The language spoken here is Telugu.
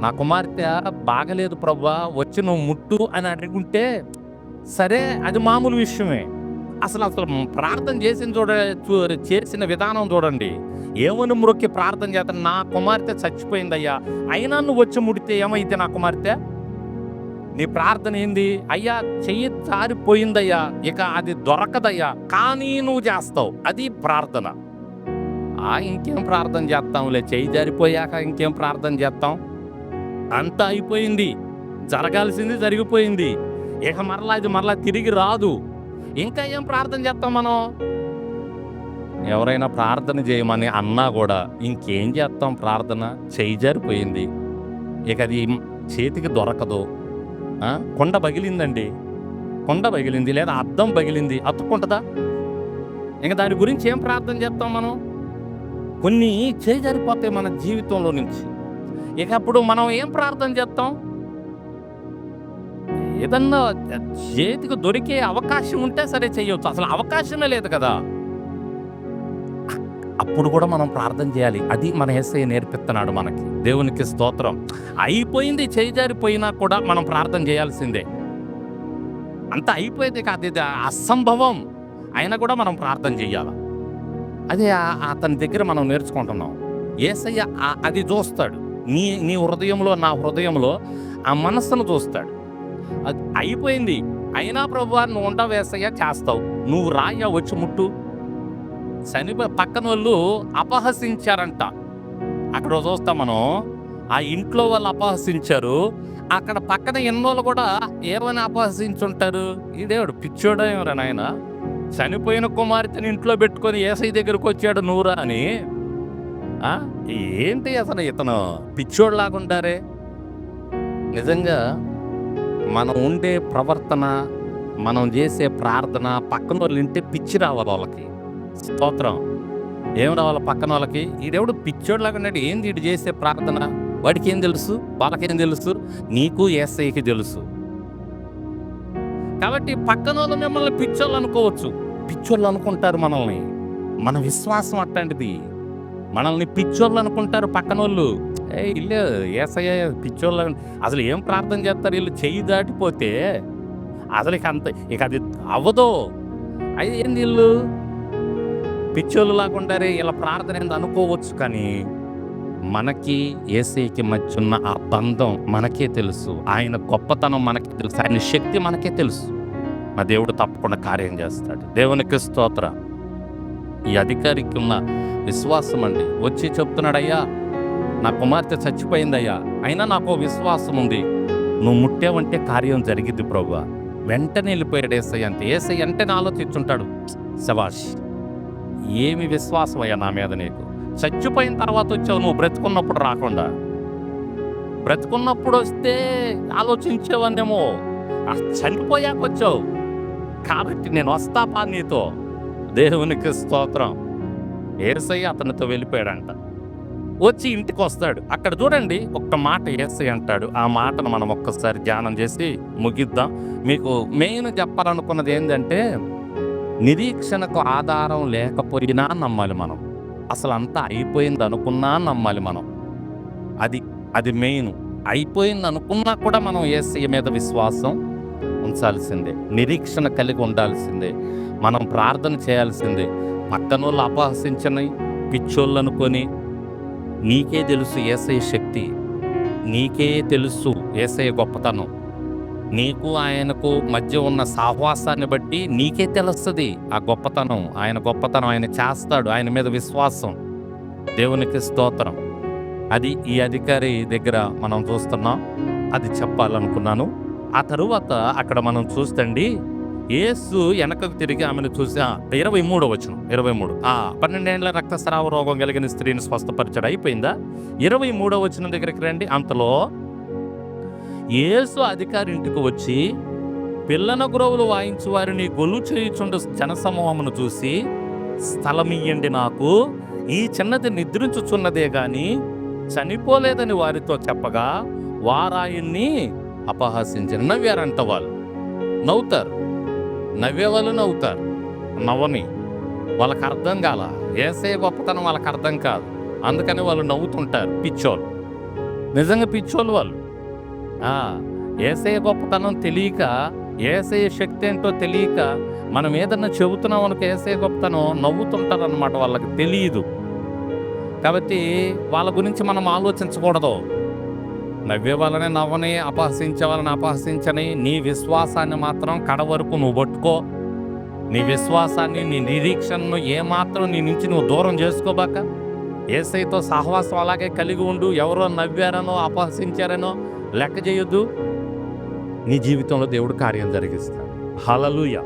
నా కుమార్తె బాగలేదు ప్రభా వచ్చి నువ్వు ముట్టు అని అడుగుంటే సరే అది మామూలు విషయమే. అసలు అసలు ప్రార్థన చేసిన చూడ చూ- చేసిన విధానం చూడండి. ఏమని మురొక్కి ప్రార్థన చేస్తాను నా కుమార్తె చచ్చిపోయిందయ్యా. అయినా నువ్వు వచ్చి ముడితే ఏమైతే నా కుమార్తె? నీ ప్రార్థన ఏంది? అయ్యా చెయ్యి జారిపోయిందయ్యా. ఇక అది దొరకదయ్యా. కానీ నువ్వు చేస్తావు. అది ప్రార్థన. ఆ ఇంకేం ప్రార్థన చేస్తాంలే? చెయ్యి జారిపోయాక ఇంకేం ప్రార్థన చేస్తాం? అంతా అయిపోయింది. జరగాల్సింది జరిగిపోయింది. ఇక మరలా ఇది మరలా తిరిగి రాదు. ఇంకా ఏం ప్రార్థన చేస్తాం మనం? ఎవరైనా ప్రార్థన చేయమని అన్నా కూడా ఇంకేం చేస్తాం ప్రార్థన? చేయజారిపోయింది జారిపోయింది. ఇక అది చేతికి దొరకదు. కొండ పగిలిందండి. కొండ పగిలింది లేదా అద్దం పగిలింది. అతుక్కుంటుందా? ఇంకా దాని గురించి ఏం ప్రార్థన చేస్తాం మనం? కొన్ని చేజారిపోతాయి మన జీవితంలో నుంచి. ఇక అప్పుడు మనం ఏం ప్రార్థన చేస్తాం? ఏదన్నా చేతికి దొరికే అవకాశం ఉంటే సరే చేయవచ్చు అసలు అవకాశమే లేదు కదా. అప్పుడు కూడా మనం ప్రార్థన చేయాలి. అది మన ఎస్ఐ నేర్పిస్తున్నాడు మనకి. దేవునికి స్తోత్రం. అయిపోయింది చేజారిపోయినా కూడా మనం ప్రార్థన చేయాల్సిందే. అంత అయిపోయింది కాదు. ఇది అసంభవం. అయినా కూడా మనం ప్రార్థన చేయాలి? అదే అతని దగ్గర మనం నేర్చుకుంటున్నాం. ఏసయ్య అది చూస్తాడు. నీ నీ హృదయంలో నా హృదయంలో ఆ మనస్సును చూస్తాడు. అది అయిపోయింది. అయినా ప్రభు నువ్వు ఉండ వేసయ్యా చేస్తావు. నువ్వు రాయ్యా వచ్చి ముట్టు. చనిపో పక్కన వాళ్ళు అపహసించారంట. అక్కడ చూస్తాం మనం ఆ ఇంట్లో వాళ్ళు అపహసించారు. అక్కడ పక్కన ఎన్నోళ్ళు కూడా ఏమని అపహసించుంటారు? ఇదేవాడు పిచ్చోడా ఎవరైనా నాయన. చనిపోయిన కుమార్తెని ఇంట్లో పెట్టుకొని ఏసై దగ్గరకు వచ్చాడు నూరా అని. ఏంటి అసలు ఇతను? పిచ్చోడ్లాగా ఉంటారే నిజంగా మనం ఉండే ప్రవర్తన మనం చేసే ప్రార్థన పక్కన వాళ్ళు వింటే పిచ్చి రావాలి వాళ్ళకి. స్తోత్రం. ఏం రావాలి పక్కన వాళ్ళకి? ఈడెవడు పిచ్చోడ్లాగా ఉన్నాడు ఏంది ఇటు చేసే ప్రార్థన? వాడికి ఏం తెలుసు? వాళ్ళకేం తెలుసు? నీకు ఏసైకి తెలుసు. కాబట్టి పక్కన వాళ్ళు మిమ్మల్ని పిచ్చోళ్ళు అనుకోవచ్చు పిచ్చోళ్ళు అనుకుంటారు మనల్ని. మన విశ్వాసం అట్లాంటిది. మనల్ని పిచ్చోళ్ళు అనుకుంటారు పక్కన వాళ్ళు ఏ ఇల్లు ఏసయ్య పిచ్చోళ్ళు అసలు ఏం ప్రార్థన చేస్తారు? వీళ్ళు చెయ్యి దాటిపోతే అసలు ఇక అంత ఇక అది అవ్వదు. అది ఏంది వీళ్ళు? పిచ్చోళ్ళు లాగుంటారే ఇలా ప్రార్థన ఏంది అనుకోవచ్చు కానీ మనకి ఏసైకి మధ్య ఉన్న ఆ బంధం మనకే తెలుసు. ఆయన గొప్పతనం మనకే తెలుసు. ఆయన శక్తి మనకే తెలుసు. మా దేవుడు తప్పకుండా కార్యం చేస్తాడు. దేవునికి స్తోత్ర. ఈ అధికారికి ఉన్న విశ్వాసం అండి వచ్చి చెప్తున్నాడయ్యా నా కుమార్తె చచ్చిపోయిందయ్యా అయినా నాకు విశ్వాసం ఉంది నువ్వు ముట్టావంటే కార్యం జరిగిద్ది ప్రభు వెంటనే వెళ్ళిపోయాడు ఏసయ్య అంటే ఏసయ్య వెంటనే ఆలోచించుంటాడు ఏమి విశ్వాసం అయ్యా నా మీద నీకు? చచ్చిపోయిన తర్వాత వచ్చావు నువ్వు బ్రతుకున్నప్పుడు రాకుండా. బ్రతుకున్నప్పుడు వస్తే ఆలోచించేవన్నేమో. ఆ చనిపోయాక వచ్చావు. కాబట్టి నేను వస్తాపా నీతో? దేవునికి స్తోత్రం. ఏసయ్య అతనితో వెళ్ళిపోయాడంట. వచ్చి ఇంటికి వస్తాడు అక్కడ చూడండి ఒక్క మాట ఏసై అంటాడు. ఆ మాటను మనం ఒక్కసారి ధ్యానం చేసి ముగిద్దాం. మీకు మెయిన్ చెప్పాలనుకున్నది ఏంటంటే నిరీక్షణకు ఆధారం లేకపోయినా నమ్మాలి మనం. అసలు అంతా అయిపోయింది అనుకున్నా నమ్మాలి మనం. అది అది మెయిన్. అయిపోయింది అనుకున్నా కూడా మనం ఏసీ మీద విశ్వాసం ఉంచాల్సిందే. నిరీక్షణ కలిగి ఉండాల్సిందే. మనం ప్రార్థన చేయాల్సిందే. పక్కన వాళ్ళు అపహసించని పిచ్చోళ్ళు అనుకొని నీకే తెలుసు ఏసయ శక్తి నీకే తెలుసు ఏసయ గొప్పతనం. నీకు ఆయనకు మధ్య ఉన్న సాహవాసాన్ని బట్టి నీకే తెలుస్తుంది ఆ గొప్పతనం. ఆయన గొప్పతనం ఆయన చేస్తాడు ఆయన మీద విశ్వాసం. దేవునికి స్తోత్రం. అది ఈ అధికారి దగ్గర మనం చూస్తున్నాం. అది చెప్పాలనుకున్నాను. ఆ తరువాత అక్కడ మనం చూస్తండి యేసు వెనకకు తిరిగి ఆమెను చూసి ఇరవై మూడో వచ్చును ఇరవై మూడు. ఆ పన్నెండేళ్ళ రక్తస్రావ రోగం కలిగిన స్త్రీని స్వస్థపరచడం. అయిపోయిందా? ఇరవై మూడో వచ్చిన దగ్గరికి రండి. అంతలో యేసు అధికారి ఇంటికి వచ్చి పిల్లన గురవులు వాయించు వారిని గొల్లు చేయుచుండ జనసమూహమును చూసి స్థలమియ్యండి నాకు. ఈ చిన్నది నిద్రించుచున్నదే గాని చనిపోలేదని వారితో చెప్పగా వారాయన్ని అపహాసించిన నవ్వారంట వాళ్ళు. నవ్వుతారు. నవ్వేవాళ్ళు నవ్వుతారు. నవ్వని వాళ్ళకి అర్థం కాల. ఏసే గొప్పతనం వాళ్ళకి అర్థం కాదు. అందుకని వాళ్ళు నవ్వుతుంటారు పిచ్చోళ్ళు. నిజంగా పిచ్చోళ్ళు వాళ్ళు. ఏసే గొప్పతనం తెలియక ఏసే శక్తి ఏంటో తెలియక మనం ఏదన్నా చెబుతున్నాం అనుకో ఏసే గొప్పతనం నవ్వుతుంటారు అనమాట వాళ్ళకి తెలియదు. కాబట్టి వాళ్ళ గురించి మనం ఆలోచించకూడదు. నవ్వే వాళ్ళని నవ్వని అపహసించే వాళ్ళని అపహసించని నీ విశ్వాసాన్ని మాత్రం కడ వరకు నువ్వు పట్టుకో. నీ విశ్వాసాన్ని నీ నిరీక్షణను ఏమాత్రం నీ నుంచి నువ్వు దూరం చేసుకోబాక. ఏసైతో సహవాసం అలాగే కలిగి ఉండు. ఎవరో నవ్వారనో అపహసించారనో లెక్క చేయొద్దు. నీ జీవితంలో దేవుడు కార్యం జరిగిస్తాడు. హలలుయ